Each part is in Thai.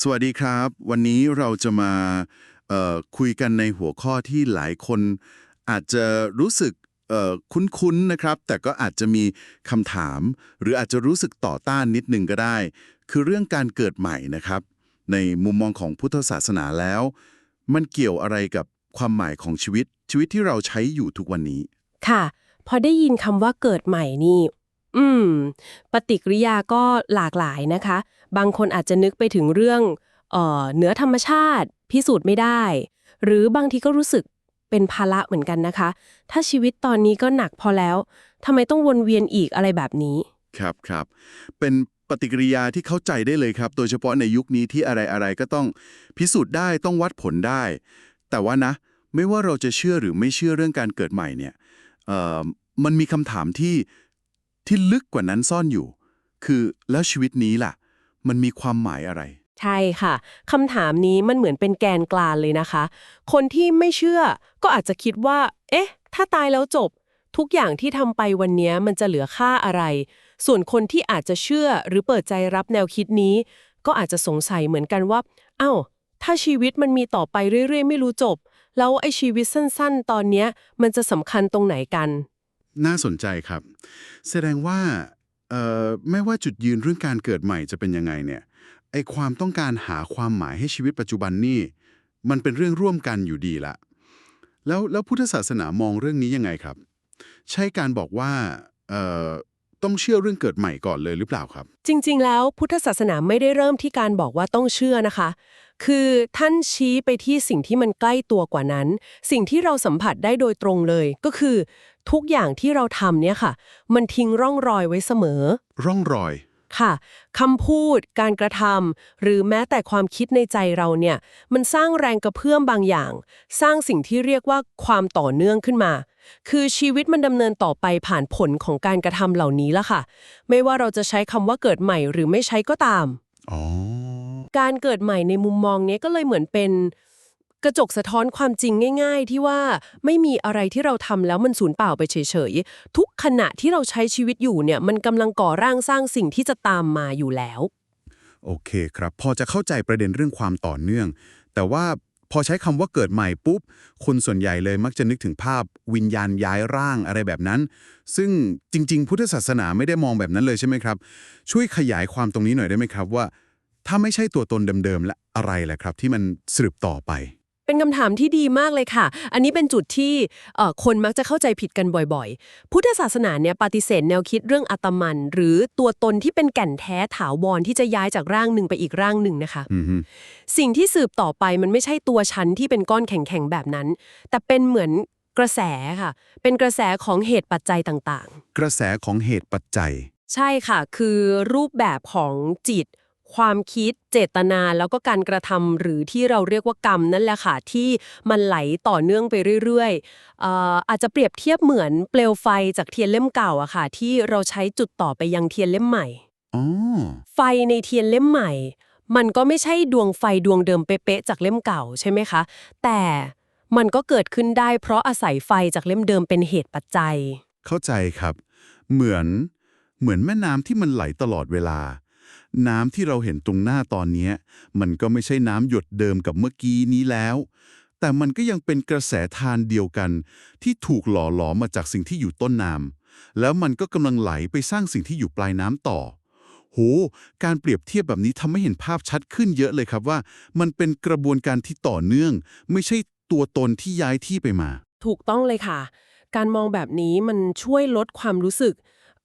สวัสดีครับ วันนี้เราจะมาคุยกันในหัวข้อที่หลายคน อาจจะรู้สึกคุ้นๆนะครับ แต่ก็อาจจะมีคำถาม หรืออาจจะรู้สึกต่อต้านนิดนึงก็ได้ คือเรื่องการเกิดใหม่นะครับ ในมุมมองของพุทธศาสนาแล้ว มันเกี่ยวอะไรกับความหมายของชีวิต ชีวิตที่เราใช้อยู่ทุกวันนี้ ค่ะ พอได้ยินคำว่าเกิดใหม่นี่ อืม ปฏิกิริยาก็หลากหลายนะคะ บางคนอาจจะนึกไปถึงเรื่องเออเหนือธรรมชาติ พิสูจน์ไม่ได้ หรือบางทีก็รู้สึกเป็นภาระเหมือนกันนะคะ ถ้าชีวิตตอนนี้ก็หนักพอแล้วทำไมต้องวนเวียนอีกอะไรแบบนี้ ครับครับเป็นปฏิกิริยาที่เข้าใจได้เลยครับ โดยเฉพาะในยุคนี้ที่อะไรอะไรก็ต้องพิสูจน์ได้ต้องวัดผลได้ แต่ว่านะ ไม่ว่าเราจะเชื่อหรือไม่เชื่อเรื่องการเกิดใหม่เนี่ยมันมีคำถามที่ที่ลึกกว่านั้นซ่อนอยู่ คือแล้วชีวิตนี้ล่ะ มันมีความหมายอะไร ใช่ค่ะคำถามนี้มันเหมือนเป็นแกนกลางเลยนะคะ คนที่ไม่เชื่อก็อาจจะคิดว่า เอ๊ะ ถ้าตายแล้วจบ ทุกอย่างที่ทำไปวันนี้มันจะเหลือค่าอะไร ส่วนคนที่อาจจะเชื่อหรือเปิดใจรับแนวคิดนี้ ก็อาจจะสงสัยเหมือนกันว่า เอ้า ถ้าชีวิตมันมีต่อไปเรื่อยๆ ไม่รู้จบ แล้วไอ้ชีวิตสั้น ๆ ตอนเนี้ยมันจะสำคัญตรงไหนกัน น่าสนใจครับ แสดงว่า เอ่อไม่ว่าจุดยืนเรื่องการเกิดใหม่จะเป็นยังไงเนี่ยไอความต้องการหาความหมายให้ชีวิตปัจจุบันนี่มันเป็นเรื่องร่วมกันอยู่ดีละ แล้วแล้วพุทธศาสนามองเรื่องนี้ยังไงครับ ใช่การบอกว่าเอ่อต้องเชื่อเรื่องเกิดใหม่ก่อนเลยหรือเปล่าครับ จริง ๆ แล้วพุทธศาสนาไม่ได้เริ่มที่การบอกว่าต้องเชื่อนะคะ คือท่านชี้ไปที่สิ่งที่มันใกล้ตัวกว่านั้น สิ่งที่เราสัมผัสได้โดยตรงเลยก็คือ ทุกอย่างที่เราทำเนี่ยค่ะ มันทิ้งร่องรอยไว้เสมอ ร่องรอย ค่ะคำพูด การกระทำหรือแม้แต่ความคิดในใจเราเนี่ย มันสร้างแรงกระเพื่อมบางอย่าง สร้างสิ่งที่เรียกว่าความต่อเนื่องขึ้นมา คือชีวิตมันดำเนินต่อไปผ่านผลของการกระทำเหล่านี้ละค่ะ ไม่ว่าเราจะใช้คำว่าเกิดใหม่หรือไม่ใช้ก็ตาม อ๋อ การเกิดใหม่ในมุมมองนี้ก็เลยเหมือนเป็นกระจกสะท้อนความจริงง่าย ๆ ที่ว่าไม่มีอะไรที่เราทำแล้วมันสูญเปล่าไปเฉยๆ ทุกขณะที่เราใช้ชีวิตอยู่เนี่ย มันกำลังก่อร่างสร้างสิ่งที่จะตามมาอยู่แล้ว โอเคครับ พอจะเข้าใจประเด็นเรื่องความต่อเนื่อง แต่ว่าพอใช้คำว่าเกิดใหม่ปุ๊บ คนส่วนใหญ่เลยมักจะนึกถึงภาพวิญญาณย้ายร่างอะไรแบบนั้น ซึ่งจริง ๆ พุทธศาสนาไม่ได้มองแบบนั้นเลยใช่ไหมครับ ช่วยขยายความตรงนี้หน่อยได้ไหมครับว่า ถ้าไม่ใช่ตัวตนเดิมๆและอะไรแหละครับ ที่มันสืบต่อไป เป็นคำถามที่ดีมากเลยค่ะ อันนี้เป็นจุดที่เอ่อคนมักจะเข้าใจผิดกันบ่อยๆ พุทธศาสนาเนี่ยปฏิเสธแนวคิดเรื่องอัตมัน หรือตัวตนที่เป็นแก่นแท้ถาวรที่จะย้ายจากร่างหนึ่งไปอีกร่างหนึ่งนะคะ อือฮึสิ่งที่สืบต่อไปมันไม่ใช่ตัวฉันที่เป็นก้อนแข็งๆแบบนั้น แต่เป็นเหมือนกระแสค่ะ เป็นกระแสของเหตุปัจจัยต่างๆ กระแสของเหตุปัจจัย ใช่ค่ะ คือรูปแบบของจิต ความคิดเจตนาแล้วก็การกระทำหรือที่เราเรียกว่ากรรมนั่นแหละค่ะที่มันไหลต่อเนื่องไปเรื่อยๆเอ่ออาจจะเปรียบเทียบเหมือนเปลวไฟจากเทียนเล่มเก่าอะค่ะ ที่เราใช้จุดต่อไปยังเทียนเล่มใหม่อ๋อไฟในเทียนเล่มใหม่ มันก็ไม่ใช่ดวงไฟดวงเดิมเป๊ะๆจากเล่มเก่าใช่ไหมคะ แต่มันก็เกิดขึ้นได้เพราะอาศัยไฟจากเล่มเดิมเป็นเหตุปัจจัย เข้าใจครับ เหมือน เหมือนแม่น้ำที่มันไหลตลอดเวลา น้ำที่เราเห็นตรงหน้าตอนนี้ มันก็ไม่ใช่น้ำหยดเดิมกับเมื่อกี้นี้แล้ว แต่มันก็ยังเป็นกระแสทานเดียวกัน ที่ถูกหล่อหลอมมาจากสิ่งที่อยู่ต้นน้ำแล้วมันก็กำลังไหลไปสร้างสิ่งที่อยู่ปลายน้ำต่อโห การเปรียบเทียบแบบนี้ทำให้เห็นภาพชัดขึ้นเยอะเลยครับว่า มันเป็นกระบวนการที่ต่อเนื่อง ไม่ใช่ตัวตนที่ย้ายที่ไปมา ถูกต้องเลยค่ะ การมองแบบนี้มันช่วยลดความรู้สึก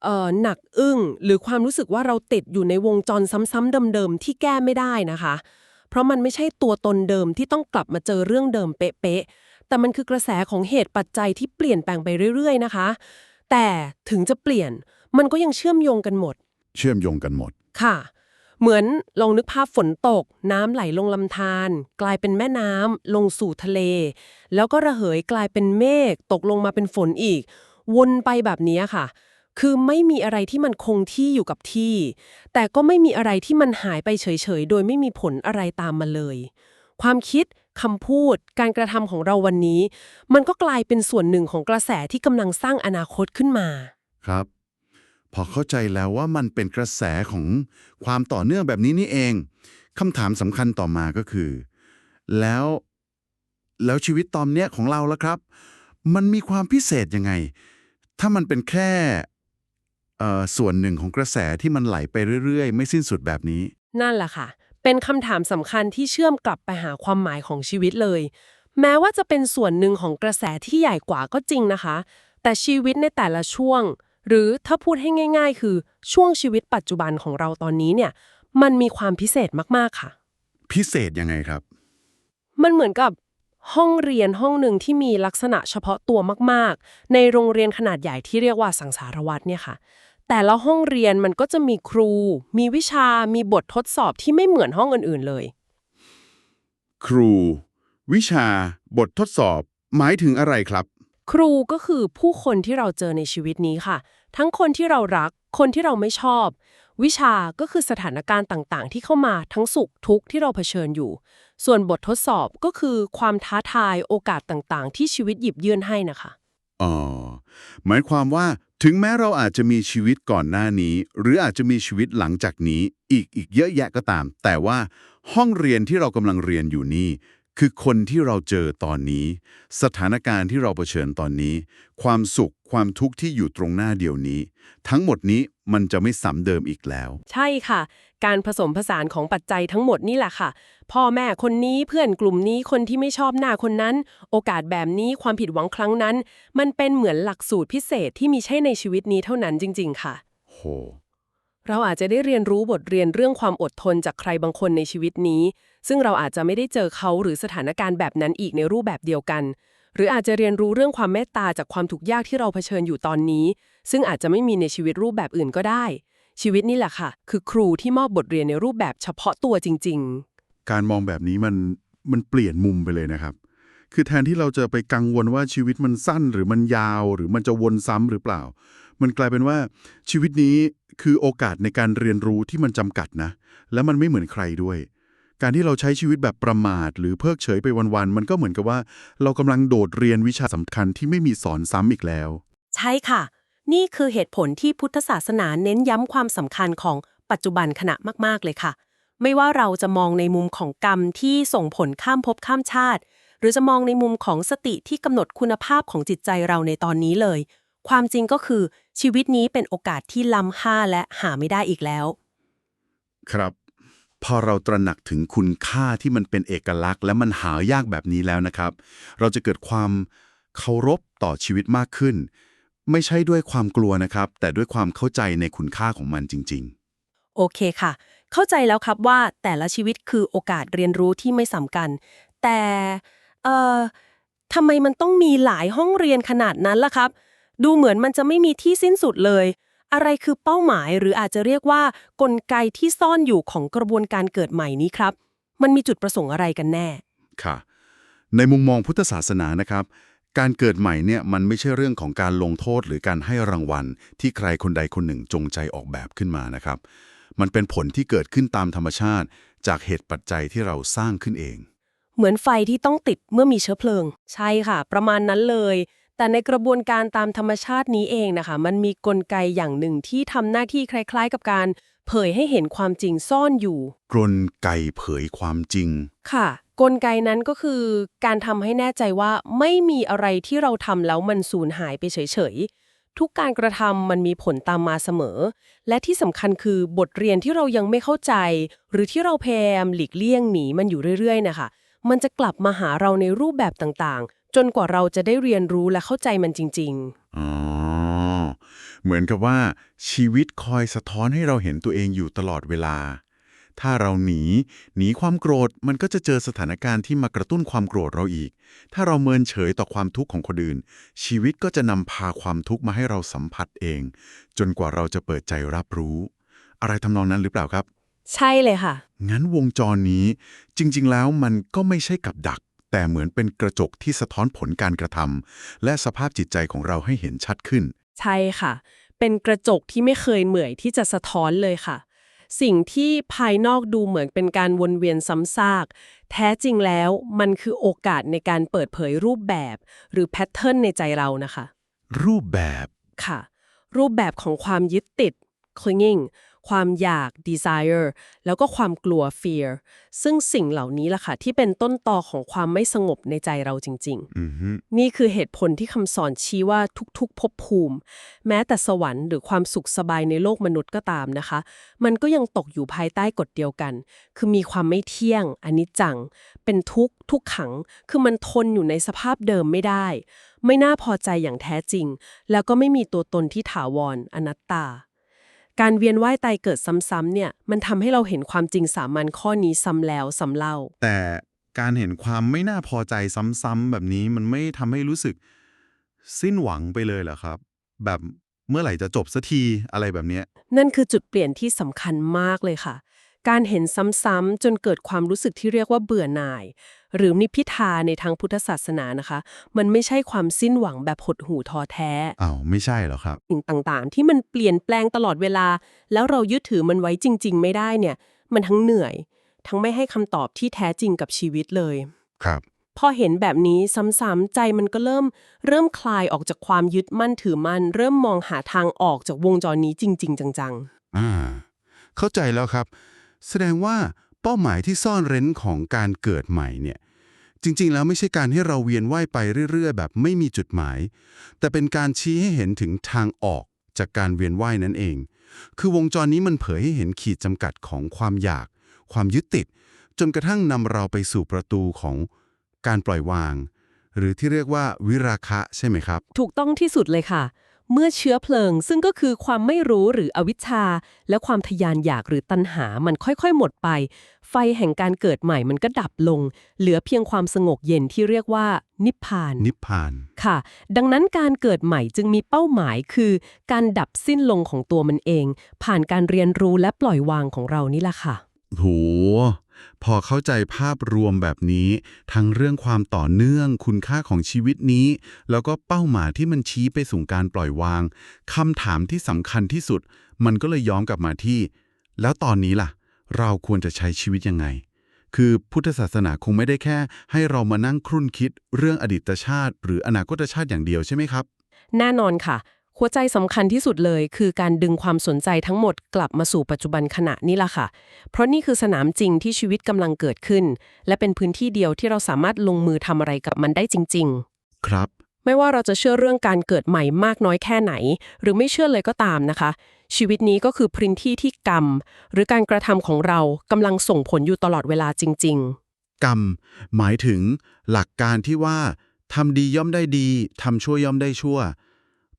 เอ่อหนักอึ้งหรือความรู้สึกว่าเราติดอยู่ในวงจรซ้ำๆเดิมๆที่แก้ไม่ได้นะคะ เพราะมันไม่ใช่ตัวตนเดิมที่ต้องกลับมาเจอเรื่องเดิมเป๊ะๆแต่มันคือกระแสของเหตุปัจจัยที่เปลี่ยนแปลงไปเรื่อย ๆ นะคะ แต่ถึงจะเปลี่ยนมันก็ยังเชื่อมโยงกันหมด เชื่อมโยงกันหมด ค่ะ เหมือนลองนึกภาพฝนตก น้ำไหลลงลำธารกลายเป็นแม่น้ำลงสู่ทะเล แล้วก็ระเหยกลายเป็นเมฆตกลงมาเป็นฝนอีก วนไปแบบนี้ค่ะ คือไม่มีอะไรที่มันคงที่อยู่กับที่ แต่ก็ไม่มีอะไรที่มันหายไปเฉยๆ โดยไม่มีผลอะไรตามมาเลย ความคิดคำพูด การกระทำของเราวันนี้ มันก็กลายเป็นส่วนหนึ่งของกระแสที่กำลังสร้างอนาคตขึ้นมา ครับ พอเข้าใจแล้วว่ามันเป็นกระแสของความต่อเนื่องแบบนี้นี่เองคำถามสำคัญต่อมาก็คือ แล้ว แล้วชีวิตตอนเนี้ยของเราล่ะครับ มันมีความพิเศษยังไง ถ้ามันเป็นแค่ ส่วนหนึ่งของกระแสที่มันไหลไปเรื่อย ๆ ไม่สิ้นสุดแบบนี้ นั่นแหละค่ะ เป็นคำถามสำคัญที่เชื่อมกลับไปหาความหมายของชีวิตเลย แม้ว่าจะเป็นส่วนหนึ่งของกระแสที่ใหญ่กว่าก็จริงนะคะ แต่ชีวิตในแต่ละช่วง หรือถ้าพูดให้ง่าย ๆ คือช่วงชีวิตปัจจุบันของเราตอนนี้เนี่ย มันมีความพิเศษมากๆค่ะ พิเศษยังไงครับ มันเหมือนกับห้องเรียนห้องหนึ่งที่มีลักษณะเฉพาะตัวมาก ๆ ในโรงเรียนขนาดใหญ่ที่เรียกว่าสังสารวัตรเนี่ยค่ะ แต่ละห้องเรียนมันก็จะมีครู มีวิชา มีบททดสอบที่ไม่เหมือนห้องอื่นๆเลย ครู วิชา บททดสอบ หมายถึงอะไรครับ ครูก็คือผู้คนที่เราเจอในชีวิตนี้ค่ะ ทั้งคนที่เรารัก คนที่เราไม่ชอบ วิชาก็คือสถานการณ์ต่างๆ ที่เข้ามาทั้งสุขทุกข์ที่เราเผชิญอยู่ ส่วนบททดสอบก็คือความท้าทายโอกาสต่างๆ ที่ชีวิตหยิบยื่นให้นะคะ อ๋อ หมายความว่า ถึงแม้เราอาจจะมีชีวิตก่อนหน้านี้ หรืออาจจะมีชีวิตหลังจากนี้อีกอีกเยอะแยะก็ตาม แต่ว่าห้องเรียนที่เรากำลังเรียนอยู่นี่คือคนที่เราเจอตอนนี้ สถานการณ์ที่เราเผชิญตอนนี้ ความสุขความทุกข์ที่อยู่ตรงหน้าเดียวนี้ ทั้งหมดนี้ มันจะไม่ซ้ำเดิมอีกแล้ว ใช่ค่ะ การผสมผสานของปัจจัยทั้งหมดนี่แหละค่ะ พ่อแม่คนนี้เพื่อนกลุ่มนี้คนที่ไม่ชอบหน้าคนนั้น โอกาสแบบนี้ความผิดหวังครั้งนั้น มันเป็นเหมือนหลักสูตรพิเศษที่มีใช่ในชีวิตนี้เท่านั้นจริง ๆ ค่ะ โห เราอาจจะได้เรียนรู้บทเรียนเรื่องความอดทนจากใครบางคนในชีวิตนี้ ซึ่งเราอาจจะไม่ได้เจอเขาหรือสถานการณ์แบบนั้นอีกในรูปแบบเดียวกัน หรืออาจจะเรียนรู้เรื่องความเมตตาจากความทุกข์ยากที่เราเผชิญอยู่ตอนนี้ ซึ่งอาจจะไม่มีในชีวิตรูปแบบอื่นก็ได้ ชีวิตนี่แหละค่ะ คือครูที่มอบบทเรียนในรูปแบบเฉพาะตัวจริงการมองแบบนี้มันมันเปลี่ยนมุมไปเลยนะครับ คือแทนที่เราจะไปกังวลว่าชีวิตมันสั้นหรือมันยาว หรือมันจะวนซ้ำหรือเปล่า มันกลายเป็นว่าชีวิตนี้คือโอกาสในการเรียนรู้ที่มันจำกัดนะ และมันไม่เหมือนใครด้วย การที่เราใช้ชีวิตแบบประมาท หรือเพิกเฉยไปวันๆ มันก็เหมือนกับว่า เรากำลังโดดเรียนวิชาสำคัญที่ไม่มีสอนซ้ำอีกแล้วๆใช่ค่ะ นี่คือเหตุผลที่พุทธศาสนาเน้นย้ำความสำคัญของปัจจุบันขณะมากๆเลยค่ะ ไม่ว่าเราจะมองในมุมของกรรมที่ส่งผลข้ามภพข้ามชาติ หรือจะมองในมุมของสติที่กำหนดคุณภาพของจิตใจเราในตอนนี้เลย ความจริงก็คือชีวิตนี้เป็นโอกาสที่ล้ำค่าและหาไม่ได้อีกแล้ว ครับ พอเราตระหนักถึงคุณค่าที่มันเป็นเอกลักษณ์ และมันหายากแบบนี้แล้วนะครับ เราจะเกิดความเคารพต่อชีวิตมากขึ้น ไม่ใช่ด้วยความกลัวนะครับ แต่ด้วยความเข้าใจในคุณค่าของมันจริง ๆ โอเคค่ะ เข้าใจแล้วครับว่าแต่ละชีวิตคือโอกาสเรียนรู้ที่ไม่สำคัญ แต่เอ่อทำไมมันต้องมีหลายห้องเรียนขนาดนั้นล่ะครับ ดูเหมือนมันจะไม่มีที่สิ้นสุดเลย อะไรคือเป้าหมายหรืออาจจะเรียกว่ากลไกที่ซ่อนอยู่ของกระบวนการเกิดใหม่นี้ครับ มันมีจุดประสงค์อะไรกันแน่ๆค่ะ ในมุมมองพุทธศาสนานะครับ การเกิดใหม่เนี่ยมันไม่ใช่เรื่องของการลงโทษหรือการให้รางวัล ที่ใครคนใดคนหนึ่งจงใจออกแบบขึ้นมานะครับ มันเป็นผลที่เกิดขึ้นตามธรรมชาติ จากเหตุปัจจัยที่เราสร้างขึ้นเอง เหมือนไฟที่ต้องติดเมื่อมีเชื้อเพลิง ใช่ค่ะ ประมาณนั้นเลย แต่ในกระบวนการตามธรรมชาตินี้เองนะคะ มันมีกลไกอย่างหนึ่งที่ทำหน้าที่คล้าย ๆ กับการเผยให้เห็นความจริงซ่อนอยู่ กลไกเผยความจริง ค่ะ กลไกนั้นก็คือ การทำให้แน่ใจว่าไม่มีอะไรที่เราทำแล้วมันสูญหายไปเฉยๆ ทุกการกระทำมันมีผลตามมาเสมอ และที่สำคัญคือบทเรียนที่เรายังไม่เข้าใจ หรือที่เราพยายามหลีกเลี่ยงหนีมันอยู่เรื่อยๆนะคะมันจะกลับมาหาเราในรูปแบบต่างๆ จนกว่าเราจะได้เรียนรู้และเข้าใจมันจริงๆอ๋อ เหมือนกับว่าชีวิตคอยสะท้อนให้เราเห็นตัวเองอยู่ตลอดเวลา ถ้าเราหนี หนีความโกรธมันก็จะเจอสถานการณ์ที่มากระตุ้นความโกรธเราอีก ถ้าเราเมินเฉยต่อความทุกข์ของคนอื่น ชีวิตก็จะนำพาความทุกข์มาให้เราสัมผัสเอง จนกว่าเราจะเปิดใจรับรู้ อะไรทำนองนั้นหรือเปล่าครับใช่เลยค่ะ งั้นวงจรนี้จริง ๆ แล้วมันก็ไม่ใช่กับดัก แต่เหมือนเป็นกระจกที่สะท้อนผลการกระทำและสภาพจิตใจของเราให้เห็นชัดขึ้น ใช่ค่ะ เป็นกระจกที่ไม่เคยเหมื่อยที่จะสะท้อนเลยค่ะ สิ่งที่ภายนอกดูเหมือนเป็นการวนเวียนซ้ำซาก แท้จริงแล้วมันคือโอกาสในการเปิดเผยรูปแบบ หรือแพทเทิร์นในใจเรานะคะ รูปแบบค่ะ รูปแบบของความยึดติด clinging ความอยาก desire แล้วก็ความกลัว fear ซึ่งสิ่งเหล่านี้ล่ะค่ะ ที่เป็นต้นตอของความไม่สงบในใจเราจริงๆอือฮึนี่คือเหตุผลที่คำสอนชี้ว่าทุกๆภพภูมิ แม้แต่สวรรค์หรือความสุขสบายในโลกมนุษย์ก็ตามนะคะ มันก็ยังตกอยู่ภายใต้กฎเดียวกัน คือมีความไม่เที่ยงอนิจจัง เป็นทุกข์ทุกขัง คือมันทนอยู่ในสภาพเดิมไม่ได้ ไม่น่าพอใจอย่างแท้จริง แล้วก็ไม่มีตัวตนที่ถาวรอนัตตา การเวียนว่ายตายเกิดซ้ำๆเนี่ยมันทำให้เราเห็นความจริงสามัญข้อนี้ซ้ำแล้วซ้ำเล่า แต่การเห็นความไม่น่าพอใจซ้ำๆแบบนี้มันไม่ทำให้รู้สึก สิ้นหวังไปเลยเหรอครับ แบบเมื่อไหร่จะจบสักทีอะไรแบบเนี้ย นั่นคือจุดเปลี่ยนที่สำคัญมากเลยค่ะ การเห็นซ้ำๆจนเกิดความรู้สึกที่เรียกว่าเบื่อหน่าย หรือนิพพิทาในทางพุทธศาสนานะคะ มันไม่ใช่ความสิ้นหวังแบบหดหู่ท้อแท้อ้าวไม่ใช่เหรอครับสิ่งต่างๆ ที่มันเปลี่ยนแปลงตลอดเวลา แล้วเรายึดถือมันไว้จริง ๆ ไม่ได้เนี่ย มันทั้งเหนื่อย ทั้งไม่ให้คำตอบที่แท้จริงกับชีวิตเลยครับพอเห็นแบบนี้ซ้ำๆใจมันก็เริ่ม เริ่มคลายออกจากความยึดมั่นถือมั่น เริ่มมองหาทางออกจากวงจรนี้จริง ๆ จังๆ อ่า เข้าใจแล้วครับ แสดงว่าเป้าหมายที่ซ่อนเร้นของการเกิดใหม่เนี่ยจริง ๆ แล้วไม่ใช่การให้เราเวียนว่ายไปเรื่อย ๆ แบบไม่มีจุดหมาย แต่เป็นการชี้ให้เห็นถึงทางออกจากการเวียนว่ายนั่นเอง คือวงจรนี้มันเผยให้เห็นขีดจำกัดของความอยาก ความยึดติด จนกระทั่งนำเราไปสู่ประตูของการปล่อยวาง หรือที่เรียกว่าวิราคะใช่ไหมครับ ถูกต้องที่สุดเลยค่ะ เมื่อเชื้อเพลิงซึ่งก็คือความไม่รู้หรืออวิชชา และความทยานอยากหรือตัณหามันค่อยๆ หมดไป ไฟแห่งการเกิดใหม่มันก็ดับลง เหลือเพียงความสงบเย็นที่เรียกว่า นิพพาน นิพพาน ค่ะ ดังนั้นการเกิดใหม่จึงมีเป้าหมายคือ การดับสิ้นลงของตัวมันเอง ผ่านการเรียนรู้และปล่อยวางของเรานี่แหละค่ะ โห พอเข้าใจภาพรวมแบบนี้ ทั้งเรื่องความต่อเนื่องคุณค่าของชีวิตนี้ แล้วก็เป้าหมายที่มันชี้ไปสู่การปล่อยวางคำถามที่สำคัญที่สุด มันก็เลยย้อนกลับมาที่ แล้วตอนนี้ล่ะ เราควรจะใช้ชีวิตยังไง คือพุทธศาสนาคงไม่ได้แค่ ให้เรามานั่งครุ่นคิดเรื่องอดีตชาติ หรืออนาคตชาติอย่างเดียวใช่ไหมครับ แน่นอนค่ะ หัวใจสำคัญที่สุดเลย คือการดึงความสนใจทั้งหมดกลับมาสู่ปัจจุบันขณะนี่ล่ะค่ะ เพราะนี่คือสนามจริงที่ชีวิตกำลังเกิดขึ้น และเป็นพื้นที่เดียวที่เราสามารถลงมือทำอะไรกับมันได้จริง ๆ ครับ ไม่ว่าเราจะเชื่อเรื่องการเกิดใหม่มากน้อยแค่ไหน หรือไม่เชื่อเลยก็ตามนะคะ ชีวิตนี้ก็คือพื้นที่ที่กรรม หรือการกระทำของเรากำลังส่งผลอยู่ตลอดเวลาจริงกรรม หมายถึง หลักการที่ว่าทำดีย่อมได้ดีทำชั่วย่อมได้ชั่ว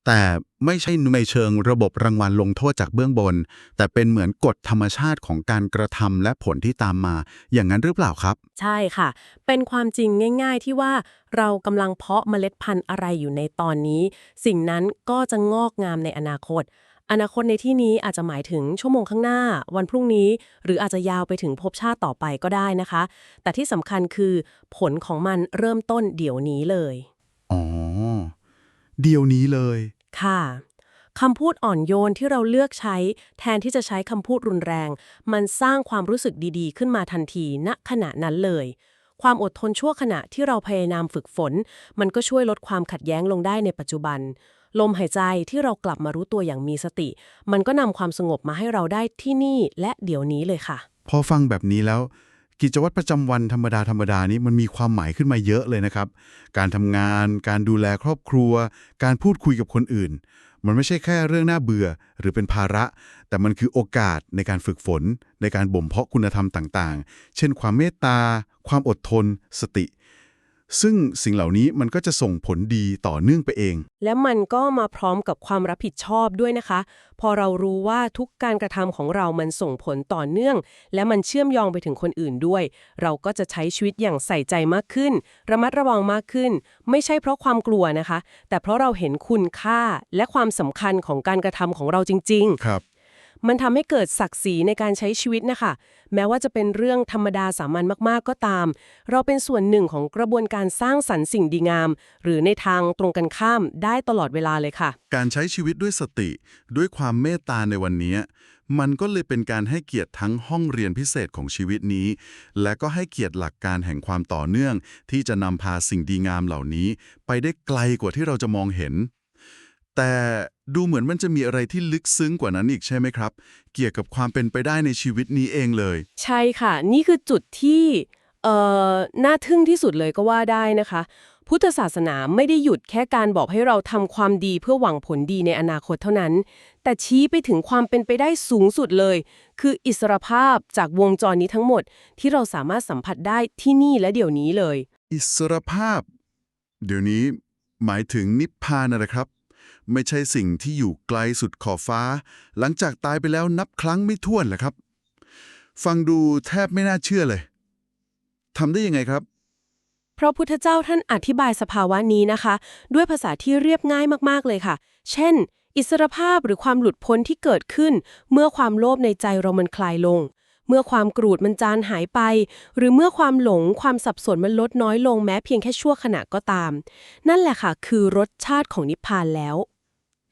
แต่ไม่ใช่ในเชิงระบบรางวัลลงโทษจากเบื้องบน แต่เป็นเหมือนกฎธรรมชาติของการกระทำและผลที่ตามมา อย่างนั้นหรือเปล่าครับๆใช่ค่ะ เป็นความจริงง่าย ๆ ที่ว่าเรากำลังเพาะเมล็ดพันธุ์อะไรอยู่ในตอนนี้ สิ่งนั้นก็จะงอกงามในอนาคต อนาคตในที่นี้อาจจะหมายถึงชั่วโมงข้างหน้า วันพรุ่งนี้ หรืออาจจะยาวไปถึงภพชาติต่อไปก็ได้นะคะ แต่ที่สำคัญคือ ผลของมันเริ่มต้นเดี๋ยวนี้เลยอ๋อ เดียวนี้เลย ค่ะคำพูดอ่อนโยนที่เราเลือกใช้ แทนที่จะใช้คำพูดรุนแรง มันสร้างความรู้สึกดีๆ ขึ้นมาทันทีณขณะนั้นเลย ความอดทนชั่วขณะที่เราพยายามฝึกฝน มันก็ช่วยลดความขัดแย้งลงได้ในปัจจุบัน ลมหายใจที่เรากลับมารู้ตัวอย่างมีสติ มันก็นำความสงบมาให้เราได้ที่นี่และเดี๋ยวนี้เลยค่ะ พอฟังแบบนี้แล้ว กิจวัตรประจำวันธรรมดาธรรมดานี้มันมีความหมายขึ้นมาเยอะเลยนะครับ การทำงาน การดูแลครอบครัว การพูดคุยกับคนอื่น มันไม่ใช่แค่เรื่องน่าเบื่อหรือเป็นภาระ แต่มันคือโอกาสในการฝึกฝน ในการบ่มเพาะคุณธรรมต่างๆ เช่น ความเมตตา ความอดทน สติ ซึ่งสิ่งเหล่านี้มันก็จะส่งผลดีต่อเนื่องไปเอง และมันก็มาพร้อมกับความรับผิดชอบด้วยนะคะ พอเรารู้ว่าทุกการกระทำของเรามันส่งผลต่อเนื่อง และมันเชื่อมโยงไปถึงคนอื่นด้วย เราก็จะใช้ชีวิตอย่างใส่ใจมากขึ้น ระมัดระวังมากขึ้น ไม่ใช่เพราะความกลัวนะคะ แต่เพราะเราเห็นคุณค่าและความสำคัญของการกระทำของเราจริง ๆ ครับ มันทำให้เกิดศักดิ์ศรีในการใช้ชีวิตนะคะ แม้ว่าจะเป็นเรื่องธรรมดาสามัญมากๆก็ตาม เราเป็นส่วนหนึ่งของกระบวนการสร้างสรรค์สิ่งดีงาม หรือในทางตรงกันข้ามได้ตลอดเวลาเลยค่ะ การใช้ชีวิตด้วยสติ ด้วยความเมตตาในวันนี้ มันก็เลยเป็นการให้เกียรติทั้งห้องเรียนพิเศษของชีวิตนี้ และก็ให้เกียรติหลักการแห่งความต่อเนื่อง ที่จะนำพาสิ่งดีงามเหล่านี้ ไปได้ไกลกว่าที่เราจะมองเห็น แต่ดูเหมือนมันจะมีอะไรที่ลึกซึ้งกว่านั้นอีกใช่ไหมครับ เกี่ยวกับความเป็นไปได้ในชีวิตนี้เองเลย ใช่ค่ะ นี่คือจุดที่เอ่อน่าทึ่งที่สุดเลยก็ว่าได้นะคะ พุทธศาสนาไม่ได้หยุดแค่การบอกให้เราทำความดีเพื่อหวังผลดีในอนาคตเท่านั้น แต่ชี้ไปถึงความเป็นไปได้สูงสุดเลย คืออิสรภาพจากวงจรนี้ทั้งหมด ที่เราสามารถสัมผัสได้ที่นี่และเดี๋ยวนี้เลย อิสรภาพ เดี๋ยวนี้หมายถึงนิพพานนะนะครับ ไม่ใช่สิ่งที่อยู่ไกลสุดขอบฟ้า หลังจากตายไปแล้วนับครั้งไม่ถ้วนแหละครับ ฟังดูแทบไม่น่าเชื่อเลยทำได้ยังไงครับ พระพุทธเจ้าท่านอธิบายสภาวะนี้นะคะ ด้วยภาษาที่เรียบง่ายมากๆเลยค่ะ เช่น อิสรภาพหรือความหลุดพ้นที่เกิดขึ้น เมื่อความโลภในใจเรามันคลายลง เมื่อความกรูดมันจางหายไป หรือเมื่อความหลงความสับสนมันลดน้อยลงแม้เพียงแค่ชั่วขณะก็ตาม นั่นแหละค่ะ คือรสชาติของนิพพานแล้ว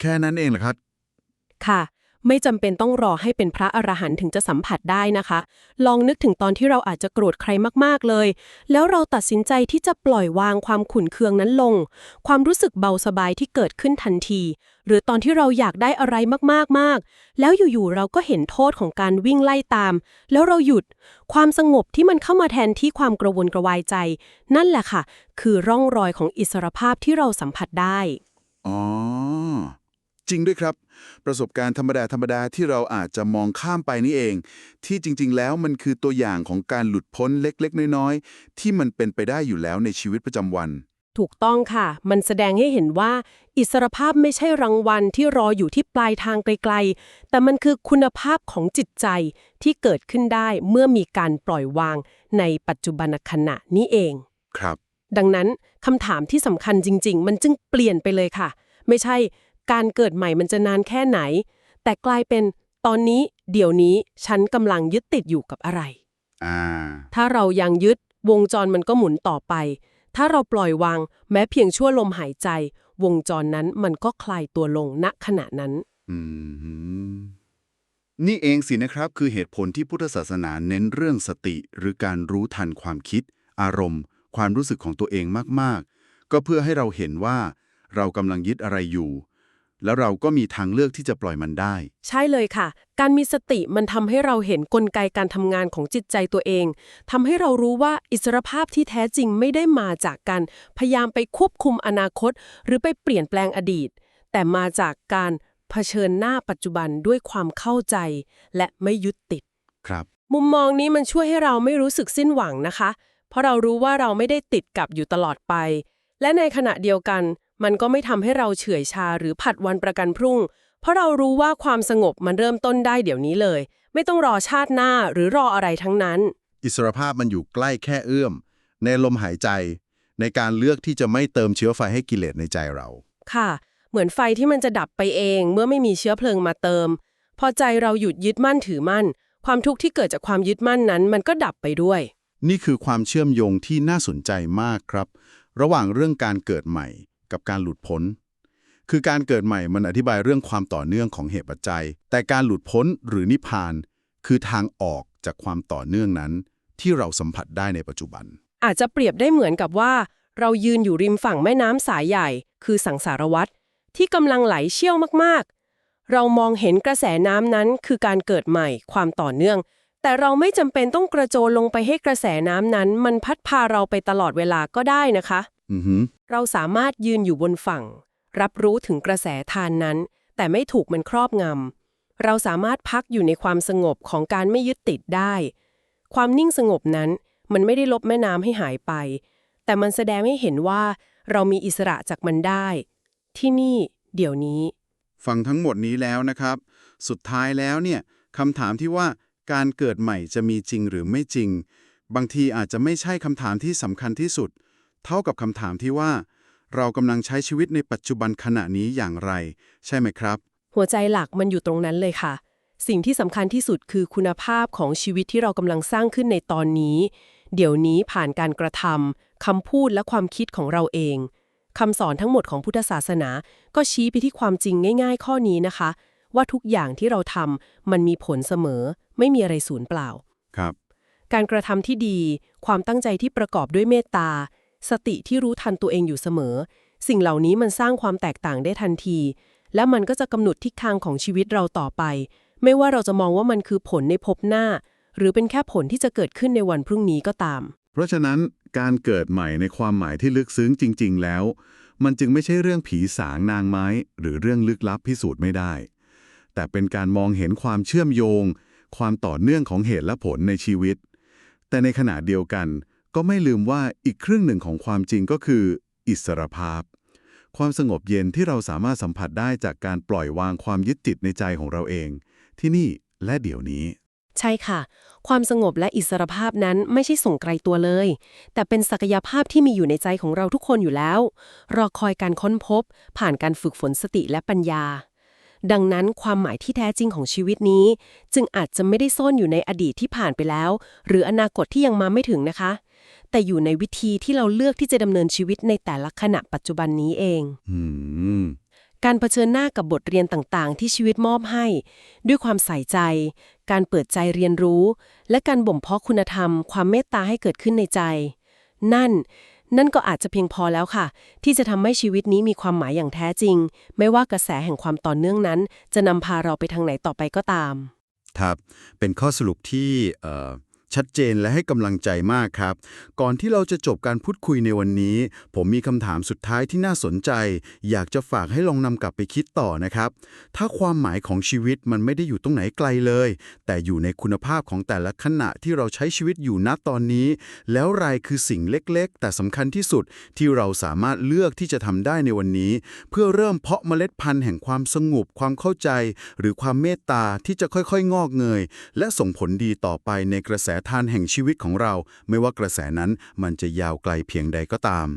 แค่นั้นเองเหรอครับ ค่ะ ไม่จำเป็นต้องรอให้เป็นพระอรหันต์ถึงจะสัมผัสได้นะคะ ลองนึกถึงตอนที่เราอาจจะโกรธใครมากๆเลย แล้วเราตัดสินใจที่จะปล่อยวางความขุ่นเคืองนั้นลง ความรู้สึกเบาสบายที่เกิดขึ้นทันที หรือตอนที่เราอยากได้อะไรมากๆมากแล้วอยู่ๆเราก็เห็นโทษของการวิ่งไล่ตาม แล้วเราหยุด ความสงบที่มันเข้ามาแทนที่ความกระวนกระวายใจ นั่นแหละค่ะ คือร่องรอยของอิสรภาพที่เราสัมผัสได้อ๋อ จริงด้วยครับ ประสบการณ์ธรรมดาธรรมดาที่เราอาจจะมองข้ามไปนี่เอง ที่จริง ๆ แล้วมันคือตัวอย่างของการหลุดพ้นเล็กๆ น้อยๆ ที่มันเป็นไปได้อยู่แล้วในชีวิตประจำวัน ถูกต้องค่ะ มันแสดงให้เห็นว่า อิสรภาพไม่ใช่รางวัลที่รออยู่ที่ปลายทางไกลๆ แต่มันคือคุณภาพของจิตใจที่เกิดขึ้นได้เมื่อมีการปล่อยวางในปัจจุบันขณะนี้เอง ครับ ดังนั้นคำถามที่สำคัญจริง ๆ มันจึงเปลี่ยนไปเลยค่ะ ไม่ใช่ การเกิดใหม่มันจะนานแค่ไหน แต่กลายเป็นตอนนี้เดี๋ยวนี้ฉันกำลังยึดติดอยู่กับอะไรอ่าถ้าเรายังยึดวงจรมันก็หมุนต่อไป ถ้าเราปล่อยวาง แม้เพียงชั่วลมหายใจ วงจรนั้นมันก็คลายตัวลงณขณะนั้นอืมนี่เองสินะครับ คือเหตุผลที่พุทธศาสนาเน้นเรื่องสติ หรือการรู้ทันความคิด อารมณ์ ความรู้สึกของตัวเองมาก ๆ ก็เพื่อให้เราเห็นว่า เรากำลังยึดอะไรอยู่ แล้วเราก็มีทางเลือกที่จะปล่อยมันได้ ใช่เลยค่ะ การมีสติมันทำให้เราเห็นกลไกการทำงานของจิตใจตัวเองทำให้เรารู้ว่าอิสรภาพที่แท้จริงไม่ได้มาจากการพยายามไปควบคุมอนาคต หรือไปเปลี่ยนแปลงอดีต แต่มาจากการเผชิญหน้าปัจจุบันด้วยความเข้าใจ และไม่ยึดติด ครับ มุมมองนี้มันช่วยให้เราไม่รู้สึกสิ้นหวังนะคะ เพราะเรารู้ว่าเราไม่ได้ติดกับอยู่ตลอดไป และในขณะเดียวกัน มันก็ไม่ทำให้เราเฉื่อยชาหรือผัดวันประกันพรุ่ง เพราะเรารู้ว่าความสงบมันเริ่มต้นได้เดี๋ยวนี้เลย ไม่ต้องรอชาติหน้าหรือรออะไรทั้งนั้น อิสรภาพมันอยู่ใกล้แค่เอื้อม ในลมหายใจ ในการเลือกที่จะไม่เติมเชื้อไฟให้กิเลสในใจเรา ค่ะ เหมือนไฟที่มันจะดับไปเอง เมื่อไม่มีเชื้อเพลิงมาเติม พอใจเราหยุดยึดมั่นถือมั่น ความทุกข์ที่เกิดจากความยึดมั่นนั้น มันก็ดับไปด้วย นี่คือความเชื่อมโยงที่น่าสนใจมากครับ ระหว่างเรื่องการเกิดใหม่ กับการหลุดพ้น คือการเกิดใหม่มันอธิบายเรื่องความต่อเนื่องของเหตุปัจจัย แต่การหลุดพ้นหรือนิพพาน คือทางออกจากความต่อเนื่องนั้น ที่เราสัมผัสได้ในปัจจุบัน อาจจะเปรียบได้เหมือนกับว่า เรายืนอยู่ริมฝั่งแม่น้ำสายใหญ่ คือสังสารวัตรที่กำลังไหลเชี่ยวมากๆ เรามองเห็นกระแสน้ำนั้นคือการเกิดใหม่ ความต่อเนื่อง แต่เราไม่จำเป็นต้องกระโจนลงไปให้กระแสน้ำนั้น มันพัดพาเราไปตลอดเวลาก็ได้นะคะ เราสามารถยืนอยู่บนฝั่ง รับรู้ถึงกระแสทานนั้น แต่ไม่ถูกมันครอบงำเราสามารถพักอยู่ในความสงบของการไม่ยึดติดได้ ความนิ่งสงบนั้นมันไม่ได้ลบแม่น้ำให้หายไป แต่มันแสดงให้เห็นว่า เรามีอิสระจากมันได้ ที่นี่เดี๋ยวนี้ ฟังทั้งหมดนี้แล้วนะครับ สุดท้ายแล้วเนี่ยคำถามที่ว่าการเกิดใหม่จะมีจริงหรือไม่จริง บางทีอาจจะไม่ใช่คำถามที่สำคัญที่สุด เท่ากับคำถามที่ว่า เรากำลังใช้ชีวิตในปัจจุบันขณะนี้อย่างไร ใช่ไหมครับ หัวใจหลักมันอยู่ตรงนั้นเลยค่ะ สิ่งที่สำคัญที่สุดคือคุณภาพของชีวิตที่เรากำลังสร้างขึ้นในตอนนี้ เดี๋ยวนี้ผ่านการกระทำคำพูดและความคิดของเราเองคำสอนทั้งหมดของพุทธศาสนา ก็ชี้ไปที่ความจริงง่าย ๆ ข้อนี้นะคะ ว่าทุกอย่างที่เราทำมันมีผลเสมอ ไม่มีอะไรสูญเปล่า ครับ การกระทำที่ดี ความตั้งใจที่ประกอบด้วยเมตตา สติที่รู้ทันตัวเองอยู่เสมอ สิ่งเหล่านี้มันสร้างความแตกต่างได้ทันที และมันก็จะกำหนดทิศทางของชีวิตเราต่อไป ไม่ว่าเราจะมองว่ามันคือผลในภพหน้า หรือเป็นแค่ผลที่จะเกิดขึ้นในวันพรุ่งนี้ก็ตาม เพราะฉะนั้นการเกิดใหม่ในความหมายที่ลึกซึ้งจริง ๆ แล้ว มันจึงไม่ใช่เรื่องผีสางนางไม้ หรือเรื่องลึกลับพิสูจน์ไม่ได้ แต่เป็นการมองเห็นความเชื่อมโยง ความต่อเนื่องของเหตุและผลในชีวิต แต่ในขณะเดียวกัน ก็ไม่ลืมว่าอีกครึ่งหนึ่งของความจริงก็คือ อิสรภาพ ความสงบเย็นที่เราสามารถสัมผัสได้จากการปล่อยวางความยึดติดในใจของเราเอง ที่นี่และเดี๋ยวนี้ ใช่ค่ะ ความสงบและอิสรภาพนั้นไม่ใช่ส่งไกลตัวเลย แต่เป็นศักยภาพที่มีอยู่ในใจของเราทุกคนอยู่แล้ว รอคอยการค้นพบ ผ่านการฝึกฝนสติและปัญญาดังนั้นความหมายที่แท้จริงของชีวิตนี้ จึงอาจจะไม่ได้ซ่อนอยู่ในอดีตที่ผ่านไปแล้ว หรืออนาคตที่ยังมาไม่ถึงนะคะ แต่อยู่ในวิธีที่เราเลือกที่จะดำเนินชีวิตในแต่ละขณะปัจจุบันนี้เองอืมการเผชิญหน้ากับบทเรียนต่างๆ ที่ชีวิตมอบให้ ด้วยความใส่ใจ การเปิดใจเรียนรู้ และการบ่มเพาะคุณธรรม ความเมตตาให้เกิดขึ้นในใจ นั่น นั่นก็อาจจะเพียงพอแล้วค่ะ ที่จะทำให้ชีวิตนี้มีความหมายอย่างแท้จริง ไม่ว่ากระแสแห่งความต่อเนื่องนั้น จะนำพาเราไปทางไหนต่อไปก็ตาม ครับ เป็นข้อสรุปที่เอ่อ ชัดเจนและให้กำลังใจมากครับ ก่อนที่เราจะจบการพูดคุยในวันนี้ ผมมีคำถามสุดท้ายที่น่าสนใจ อยากจะฝากให้ลองนำกลับไปคิดต่อนะครับ ถ้าความหมายของชีวิตมันไม่ได้อยู่ตรงไหนไกลเลย แต่อยู่ในคุณภาพของแต่ละขณะที่เราใช้ชีวิตอยู่ณตอนนี้ แล้วไรคือสิ่งเล็กๆ แต่สำคัญที่สุดที่เราสามารถเลือกที่จะทำได้ในวันนี้ เพื่อเริ่มเพาะเมล็ดพันธุ์แห่งความสงบความเข้าใจ หรือความเมตตาที่จะค่อยๆ งอกเงย และส่งผลดีต่อไปในกระแสทานแห่งชีวิตของเรา ไม่ว่ากระแสนั้นมันจะยาวไกลเพียงใดก็ตาม